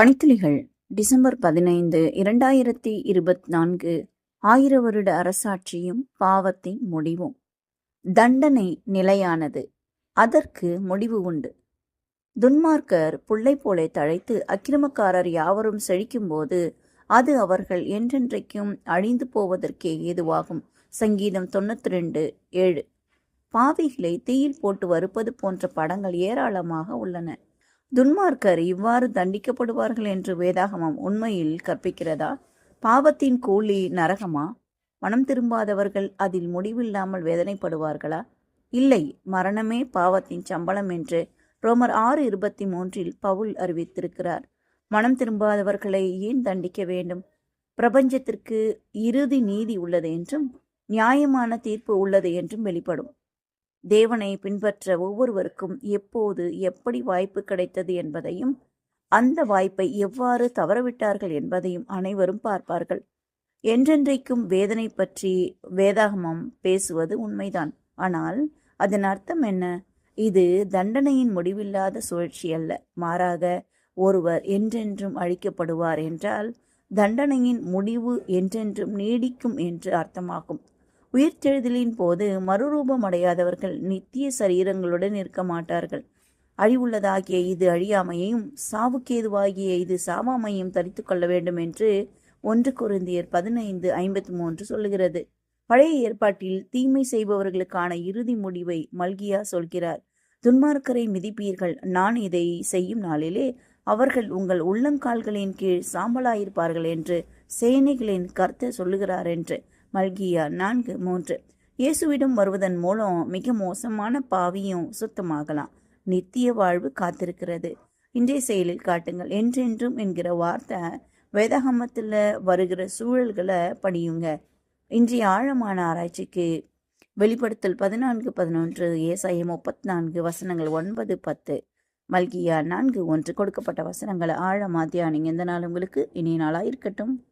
பணித்துளிகள் December பதினைந்து இரண்டாயிரத்தி இருபத்தி நான்கு ஆயிர வருட அரசாட்சியும் பாவத்தின் முடிவும். தண்டனை நிலையானது. அதற்கு முடிவு உண்டு. துன்மார்க்கர் புள்ளை போலே தழைத்து அக்கிரமக்காரர் யாவரும் செழிக்கும்போது அது அவர்கள் என்றென்றைக்கும் அழிந்து போவதற்கே ஏதுவாகும். சங்கீதம் தொண்ணூத்தி ரெண்டு ஏழு. பாவிகளை தீயில் போட்டு வறுப்பது போன்ற படங்கள் ஏராளமாக உள்ளன. துன்மார்க்கர் இவ்வாறு தண்டிக்கப்படுவார்கள் என்று வேதாகமம் உண்மையில் கற்பிக்கிறதா? பாவத்தின் கூலி நரகமா? மனம் திரும்பாதவர்கள் அதில் முடிவில்லாமல் வேதனைப்படுவார்களா? இல்லை மரணமே பாவத்தின் சம்பளம் என்று ரோமர் ஆறு இருபத்தி மூன்றில் பவுல் அறிவித்திருக்கிறார். மனம் திரும்பாதவர்களை ஏன் தண்டிக்க வேண்டும்? பிரபஞ்சத்திற்கு இறுதி நீதி உள்ளது என்றும் நியாயமான தீர்ப்பு உள்ளது என்றும் வெளிப்படும். தேவனை பின்பற்ற ஒவ்வொருவருக்கும் எப்போது எப்படி வாய்ப்பு கிடைத்தது என்பதையும் அந்த வாய்ப்பை எவ்வாறு தவறவிட்டார்கள் என்பதையும் அனைவரும் பார்ப்பார்கள். என்றென்றைக்கும் வேதனை பற்றி வேதாகமம் பேசுவது உண்மைதான். ஆனால் அதன் அர்த்தம் என்ன? இது தண்டனையின் முடிவில்லாத சுழற்சி அல்ல. மாறாக ஒருவர் என்றென்றும் அழிக்கப்படுவார் என்றால் தண்டனையின் முடிவு என்றென்றும் நீடிக்கும் என்று அர்த்தமாகும். உயிர்த்தெழுதலின் போது மறுரூபம் அடையாதவர்கள் நித்திய சரீரங்களுடன் இருக்க மாட்டார்கள். அழிவுள்ளதாகிய இது அழியாமையையும் சாவுக்கேதுவாகிய இது சாவாமையும் தரித்து கொள்ள வேண்டும் என்று ஒன்று குருந்தியர் பதினைந்து ஐம்பத்தி மூன்று சொல்லுகிறது. பழைய ஏற்பாட்டில் தீமை செய்பவர்களுக்கான இறுதி முடிவை மல்கியா சொல்கிறார். துன்மார்க்கரை மிதிப்பீர்கள் நான் இதை செய்யும் நாளிலே அவர்கள் உங்கள் உள்ளங்கால்களின் கீழ் சாம்பலாயிருப்பார்கள் என்று சேனைகளின் கர்த்தர் சொல்லுகிறார் என்று. மல்கியா நான்கு மூன்று. இயேசுவிடம் வருவதன் மூலம் மிக மோசமான பாவியும் சுத்தமாகலாம். நித்திய வாழ்வு காத்திருக்கிறது. இன்றைய செயலில் காட்டுங்கள். என்றென்றும் என்கிற வார்த்தை வேதாகமத்தில் வருகிற சூழல்களை படியுங்க. இன்றைய ஆழமான ஆராய்ச்சிக்கு வெளிப்படுத்தல் பதினான்கு பதினொன்று ஏசாயம் முப்பத்தி நான்கு வசனங்கள் ஒன்பது பத்து. மல்கியா நான்கு ஒன்று. கொடுக்கப்பட்ட வசனங்களை ஆழமா தியானிங்க. இந்த நாள் உங்களுக்கு இனிய நாளாக இருக்கட்டும்.